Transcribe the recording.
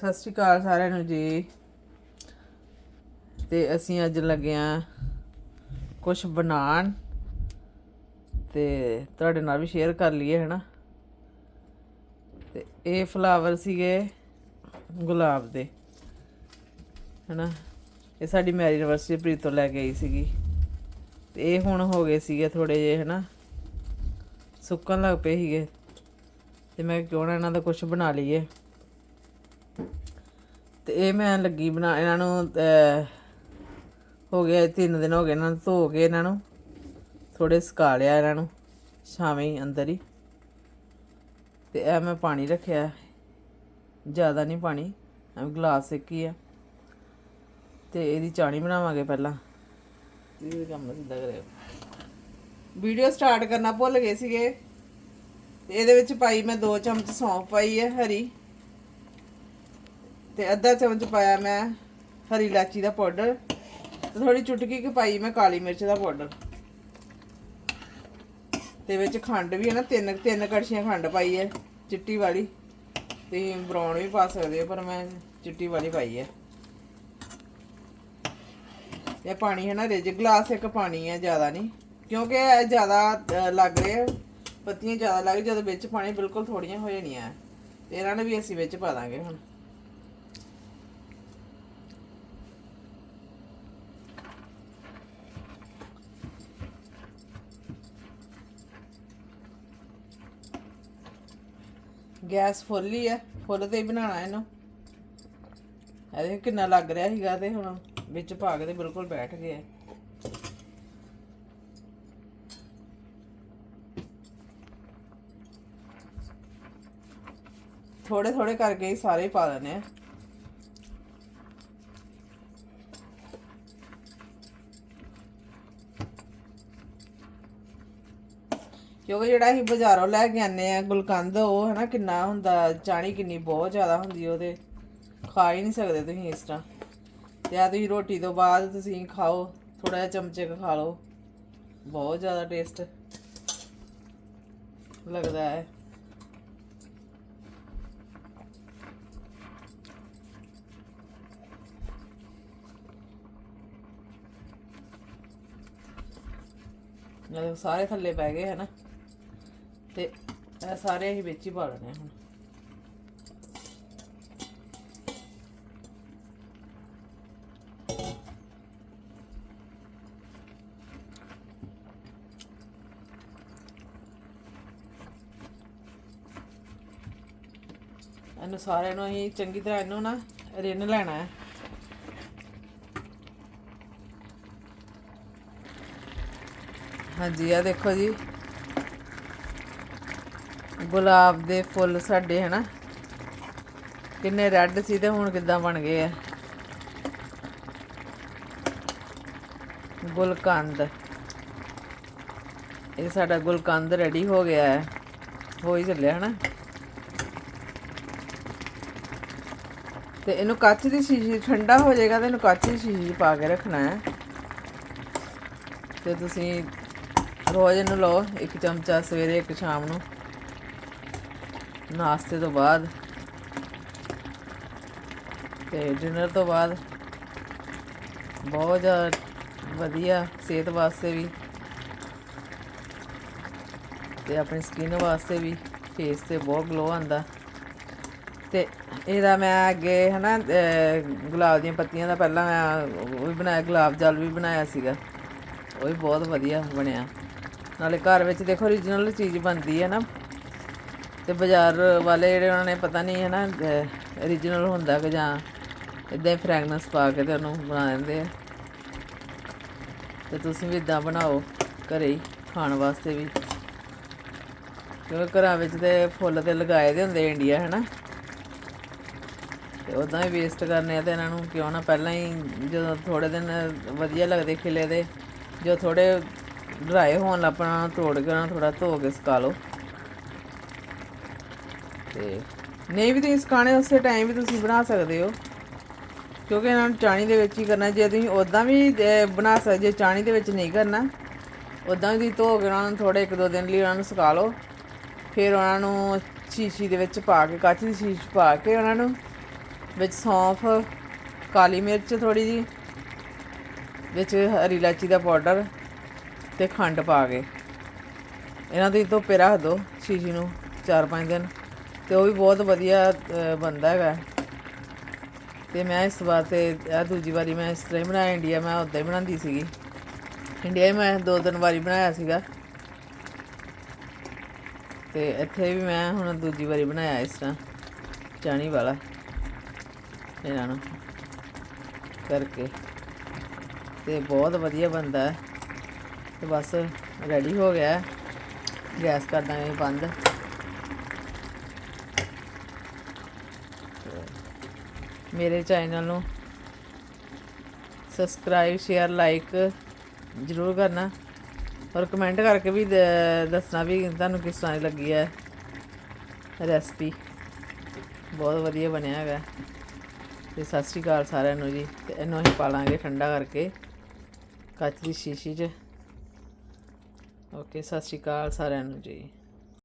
ਸਤਿ ਸ਼੍ਰੀ ਅਕਾਲ ਸਾਰਿਆਂ ਨੂੰ ਜੀ। ਤੇ ਅਸੀਂ ਅੱਜ ਲੱਗੇ ਆ ਕੁਝ ਬਣਾਉਣ। ਤੇ ਤੁਹਾਡੇ ਨਾਲ ਵੀ ਸ਼ੇਅਰ ਕਰ ਲਈਏ, ਹਨਾ? ਤੇ ਇਹ ਫਲਾਵਰ ਸੀਗੇ ਗੁਲਾਬ ਦੇ, ਹਨਾ? ਇਹ ਸਾਡੀ ਮੈਰਿਜ ਐਨਵਰਸਰੀ ਪ੍ਰੀਤ ਤੋਂ ਲੈ ਕੇ ਆਈ ਸੀਗੀ। ਤੇ ਇਹ ਹੁਣ ਹੋ ਗਏ ਸੀਗੇ ਥੋੜੇ ਜਿਹੇ, ਹਨਾ? ਸੁੱਕਣ ਲੱਗ ਪਏ ਸੀਗੇ। ਤੇ ਮੈਂ ਕਿਉਂ ਨਾ ਇਹਨਾਂ ਦਾ ਕੁਝ ਬਣਾ ਲਈਏ। ਤੇ ਇਹ ਮੈਂ ਲੱਗੀ ਬਣਾ, ਇਹਨਾਂ ਨੂੰ ਹੋ ਗਿਆ ਤਿੰਨ ਦਿਨ ਹੋ ਗਏ ਇਹਨਾਂ ਨੂੰ ਧੋ ਕੇ ਇਹਨਾਂ ਨੂੰ। ਥੋੜੇ ਸੁਕਾ ਲਿਆ ਇਹਨਾਂ ਨੂੰ, ਛਾਵੇਂ ਹੀ ਅੰਦਰ ਹੀ। ਤੇ ਇਹ ਮੈਂ ਪਾਣੀ ਰੱਖਿਆ, ਜ਼ਿਆਦਾ ਨਹੀਂ ਪਾਣੀ ਐ ਗਲਾਸ ਇੱਕ ਹੀ ਆ। ਤੇ ਇਹਦੀ ਚਾਣੀ ਬਣਾਵਾਂਗੇ ਪਹਿਲਾਂ। ਇਹ ਕੰਮ ਸਿੱਧਾ ਕਰਿਓ ਵੀਡੀਓ ਸਟਾਰਟ ਕਰਨਾ ਭੁੱਲ ਗਏ ਸੀਗੇ। ਤੇ ਇਹਦੇ ਵਿੱਚ ਪਾਈ ਮੈਂ 2 ਚਮਚ ਸੌਂਫ ਪਾਈ ਹੈ, ਹਰੀ। ਤੇ ਅੱਧਾ ਚਮਚ ਪਾਇਆ ਮੈਂ ਹਰੀ ਇਲਾਚੀ ਦਾ ਪਾਊਡਰ ਤੇ ਥੋੜੀ ਚੁਟਕੀ ਕੁ ਪਾਈ ਮੈਂ ਕਾਲੀ ਮਿਰਚ ਦਾ ਪਾਊਡਰ ਤੇ ਵਿੱਚ ਖੰਡ ਵੀ ਹੈ ਨਾ, ਤਿੰਨ ਤਿੰਨ ਕੜਛੀਆਂ ਖੰਡ ਪਾਈ ਹੈ, ਚਿੱਟੀ ਵਾਲੀ। ਤੇ ਬਰਾਊਨ ਵੀ ਪਾ ਸਕਦੇ ਹੋ, ਪਰ ਮੈਂ ਚਿੱਟੀ ਵਾਲੀ ਪਾਈ ਹੈ। ਇਹ ਪਾਣੀ ਹੈ ਨਾ ਰਿਜ ਗਲਾਸ ਇੱਕ ਪਾਣੀ ਹੈ, ਜ਼ਿਆਦਾ ਨਹੀਂ। ਕਿਉਂਕਿ ਇਹ ਜ਼ਿਆਦਾ ਲੱਗ ਰਿਹਾ ਪੱਤੀਆਂ ਜ਼ਿਆਦਾ ਲੱਗ ਜਦੋਂ ਵਿੱਚ ਪਾਣੀ ਬਿਲਕੁਲ ਥੋੜੀਆਂ ਹੋ। ਜਾਣੀਆਂ ਇਹਨਾਂ ਨੂੰ ਵੀ ਅਸੀਂ ਵਿੱਚ ਪਾ ਦਾਂਗੇ ਹੁਣ। ਗੈਸ ਫੁੱਲ ਹੀ ਹੈ ਫੁੱਲ ਤੇ ਹੀ ਬਣਾਉਣਾ ਇਹਨੂੰ। ਇਹਦੇ ਕਿੰਨਾ ਲੱਗ ਰਿਹਾ ਸੀਗਾ ਤੇ ਹੁਣ ਵਿੱਚ ਪਾ ਕੇ ਤੇ ਬਿਲਕੁਲ ਬੈਠ ਗਿਆ। ਥੋੜੇ ਥੋੜੇ ਕਰਕੇ ਸਾਰੇ ਹੀ ਪਾ ਦਿੰਦੇ ਆ। ਕਿਉਂਕਿ ਜਿਹੜਾ ਅਸੀਂ ਬਾਜ਼ਾਰੋਂ ਲੈ ਕੇ ਆਨੇ ਆ ਗੁਲਕੰਦ, ਉਹ ਹਨਾ ਕਿੰਨਾ ਹੁੰਦਾ, ਚਾਣੀ ਕਿੰਨੀ ਬਹੁਤ ਜ਼ਿਆਦਾ ਹੁੰਦੀ ਉਹਦੇ। ਖਾ ਹੀ ਨਹੀਂ ਸਕਦੇ ਤੁਸੀਂ ਇਸ ਤਰ੍ਹਾਂ। ਤੇ ਆ ਤੁਸੀਂ ਰੋਟੀ ਤੋਂ ਬਾਅਦ ਤੁਸੀਂ ਖਾਓ ਥੋੜਾ ਜਿਹਾ ਚਮਚੇ ਕੁ ਖਾ ਲਓ। ਬਹੁਤ ਜ਼ਿਆਦਾ ਟੇਸਟ ਲੱਗਦਾ ਹੈ। ਸਾਰੇ ਥੱਲੇ ਪੈ ਗਏ ਹਨਾ। ਤੇ ਇਹ ਸਾਰੇ ਅਸੀਂ ਵਿੱਚ ਹੀ ਪਾ ਲੈਣੇ ਹੁਣ। ਇਹਨੂੰ ਸਾਰਿਆਂ ਨੂੰ ਅਸੀਂ ਚੰਗੀ ਤਰ੍ਹਾਂ ਇਹਨੂੰ ਨਾ ਰਿੰਨ ਲੈਣਾ ਹੈ। ਹਾਂਜੀ ਆ ਦੇਖੋ ਜੀ। ਗੁਲਾਬ ਦੇ ਫੁੱਲ ਸਾਡੇ, ਹਨਾ? ਕਿੰਨੇ ਰੈੱਡ ਸੀ ਤੇ ਹੁਣ ਕਿੱਦਾਂ ਬਣ ਗਏ ਆ? ਗੁਲਕੰਦ। ਇਹ ਸਾਡਾ ਗੁਲਕੰਦ ਰੈਡੀ ਹੋ ਗਿਆ ਹੈ। ਹੋ ਹੀ ਚੱਲਿਆ, ਹਨਾ? ਤੇ ਇਹਨੂੰ ਕੱਚ ਦੀ ਸ਼ੀਸ਼ੀ, ਠੰਡਾ ਹੋ ਜਾਏਗਾ ਤੇ ਇਹਨੂੰ ਕੱਚ ਦੀ ਸ਼ੀਸ਼ੀ ਪਾ ਕੇ ਰੱਖਣਾ ਹੈ। ਤੇ ਤੁਸੀਂ ਰੋਜ਼ ਇਹਨੂੰ ਲਓ ਇੱਕ ਚਮਚਾ ਸਵੇਰੇ, ਇੱਕ ਸ਼ਾਮ ਨੂੰ। ਨਾਸ਼ਤੇ ਤੋਂ ਬਾਅਦ ਤੇ ਡਿਨਰ ਤੋਂ ਬਾਅਦ ਬਹੁਤ ਜ਼ਿਆਦਾ ਵਧੀਆ ਸਿਹਤ ਵਾਸਤੇ ਵੀ ਤੇ ਆਪਣੀ ਸਕਿਨ ਵਾਸਤੇ ਵੀ ਫੇਸ ਤੇ ਬਹੁਤ ਗਲੋ ਆਂਦਾ ਤੇ ਇਹਦਾ ਮੈਂ ਅੱਗੇ ਹਨਾ ਅਹ, ਗੁਲਾਬ ਦੀਆਂ ਪੱਤੀਆਂ ਦਾ ਪਹਿਲਾਂ ਮੈਂ ਉਹ ਵੀ ਬਣਾਇਆ ਗੁਲਾਬ ਜਲ ਵੀ ਬਣਾਇਆ ਸੀਗਾ। ਉਹ ਵੀ ਬਹੁਤ ਵਧੀਆ ਬਣਿਆ। ਨਾਲੇ ਘਰ ਵਿੱਚ ਦੇਖੋ origignal ਚੀਜ਼ ਬਣਦੀ ਹੈ ਨਾ। ਤੇ ਬਾਜ਼ਾਰ ਵਾਲੇ ਜਿਹੜੇ ਉਹਨਾਂ ਨੇ ਪਤਾ ਨਹੀਂ ਹੈ ਨਾ origignal ਹੁੰਦਾ ਕਿ ਜਾਂ ਇਦਾਂ ਹੀ ਫ੍ਰੈਗਨੈਂਸ ਪਾ ਕੇ ਤੇ ਉਹਨੂੰ ਬਣਾ ਦਿੰਦੇ ਆ। ਤੇ ਤੁਸੀਂ ਵੀ ਇਦਾਂ ਬਣਾਓ ਘਰੇ ਹੀ ਖਾਣ ਵਾਸਤੇ ਵੀ। ਕਿਉਂਕਿ ਘਰਾਂ ਵਿੱਚ ਤੇ ਫੁੱਲ ਤੇ ਲਗਾਏ ਦੇ ਹੁੰਦੇ ਇੰਡੀਆ ਹੈ ਨਾ ਤੇ ਉਦਾਂ ਹੀ ਵੇਸਟ ਕਰਨੇ ਆ ਤੇ ਇਹਨਾਂ ਨੂੰ ਕਿਉਂ ਨਾ ਪਹਿਲਾਂ ਹੀ ਜਦੋਂ ਥੋੜੇ ਦਿਨ ਵਧੀਆ ਲੱਗਦੇ ਖਿਲੇ ਦੇ, ਜੋ ਥੋੜੇ ਡਰਾਏ ਹੋਣ ਲੱਪਣਾ ਤੋੜ ਕੇ ਉਹਨਾਂ ਨੂੰ ਥੋੜਾ ਧੋ ਕੇ ਸੁਕਾ ਲਓ। ਤੇ ਨਹੀਂ ਵੀ ਤੁਸੀਂ ਸੁਕਾਣੇ ਉਸੇ ਟਾਈਮ ਵੀ ਤੁਸੀਂ ਬਣਾ ਸਕਦੇ ਹੋ। ਕਿਉਂਕਿ ਇਹਨਾਂ ਨੂੰ ਚਾਣੀ ਦੇ ਵਿੱਚ ਹੀ ਕਰਨਾ, ਜੇ ਤੁਸੀਂ ਉਦਾਂ ਵੀ ਬਣਾ ਸਕਦੇ, ਜੇ ਚਾਣੀ ਦੇ ਵਿੱਚ ਨਹੀਂ ਕਰਨਾ ਉਦਾਂ ਵੀ ਤੁਸੀਂ ਧੋ ਕੇ ਉਹਨਾਂ ਨੂੰ ਥੋੜੇ ਇੱਕ ਦੋ ਦਿਨ ਲਈ ਉਹਨਾਂ ਨੂੰ ਸੁਕਾ ਲਓ। ਫਿਰ ਉਹਨਾਂ ਨੂੰ ਸ਼ੀਸ਼ੀ ਦੇ ਵਿੱਚ ਪਾ ਕੇ, ਕੱਚ ਦੀ ਸ਼ੀਸ਼ੀ ਪਾ ਕੇ ਉਹਨਾਂ ਨੂੰ ਵਿੱਚ ਸੌਂਫ, ਕਾਲੀ ਮਿਰਚ ਥੋੜੀ ਜੀ ਵਿੱਚ ਹਰੀ ਇਲਾਚੀ ਦਾ ਪਾਊਡਰ ਤੇ ਖੰਡ ਪਾ ਕੇ। ਇਹਨਾਂ ਦੀ ਧੁੱਪੇ ਰੱਖ ਦਿਓ ਸ਼ੀਸ਼ੀ ਨੂੰ 4-5 ਦਿਨ। ਤੇ ਉਹ ਵੀ ਬਹੁਤ ਵਧੀਆ ਅ, ਬਣਦਾ ਹੈਗਾ। ਤੇ ਮੈਂ ਇਸ ਵਾਰ ਤੇ ਇਹ ਦੂਜੀ ਵਾਰੀ ਮੈਂ ਇਸ ਤਰ੍ਹਾਂ ਹੀ ਬਣਾਇਆ ਇੰਡੀਆ ਮੈਂ ਉਦਾਂ ਹੀ ਬਣਾਉਂਦੀ ਸੀਗੀ। ਇੰਡੀਆ ਮੈਂ ਦੋ ਤਿੰਨ ਵਾਰੀ ਬਣਾਇਆ ਸੀਗਾ। ਤੇ ਇੱਥੇ ਵੀ ਮੈਂ ਹੁਣ ਦੂਜੀ ਵਾਰੀ ਬਣਾਇਆ ਇਸ ਤਰ੍ਹਾਂ ਚਾਣੀ ਵਾਲਾ। ਇਹਨਾਂ ਨੂੰ ਕਰਕੇ। ਤੇ ਬਹੁਤ ਵਧੀਆ ਬਣਦਾ ਹੈ। ਤੇ ਬਸ ਰੈਡੀ ਹੋ ਗਿਆ ਗੈਸ ਕਰ ਦਾਂਗੇ ਬੰਦ। ਮੇਰੇ ਚੈਨਲ ਨੂੰ ਸਬਸਕ੍ਰਾਈਬ ਸ਼ੇਅਰ ਲਾਈਕ ਜ਼ਰੂਰ ਕਰਨਾ ਔਰ ਕਮੈਂਟ ਕਰਕੇ ਵੀ ਦੱਸਣਾ ਵੀ ਤੁਹਾਨੂੰ ਕਿਸ ਤਰ੍ਹਾਂ ਦੀ ਲੱਗੀ ਹੈ ਰੈਸਪੀ ਬਹੁਤ ਵਧੀਆ ਬਣਿਆ ਹੈਗਾ। ਤੇ ਸਤਿ ਸ਼੍ਰੀ ਅਕਾਲ ਸਾਰਿਆਂ ਨੂੰ ਜੀ। ਤੇ ਇਹਨੂੰ ਅਸੀਂ ਪਾਲਾਂਗੇ ਠੰਡਾ ਕਰਕੇ ਕੱਚ ਦੀ ਸ਼ੀਸ਼ੀ 'ਚ। ਓਕੇ ਸਤਿ ਸ਼੍ਰੀ ਅਕਾਲ ਸਾਰਿਆਂ ਨੂੰ ਜੀ।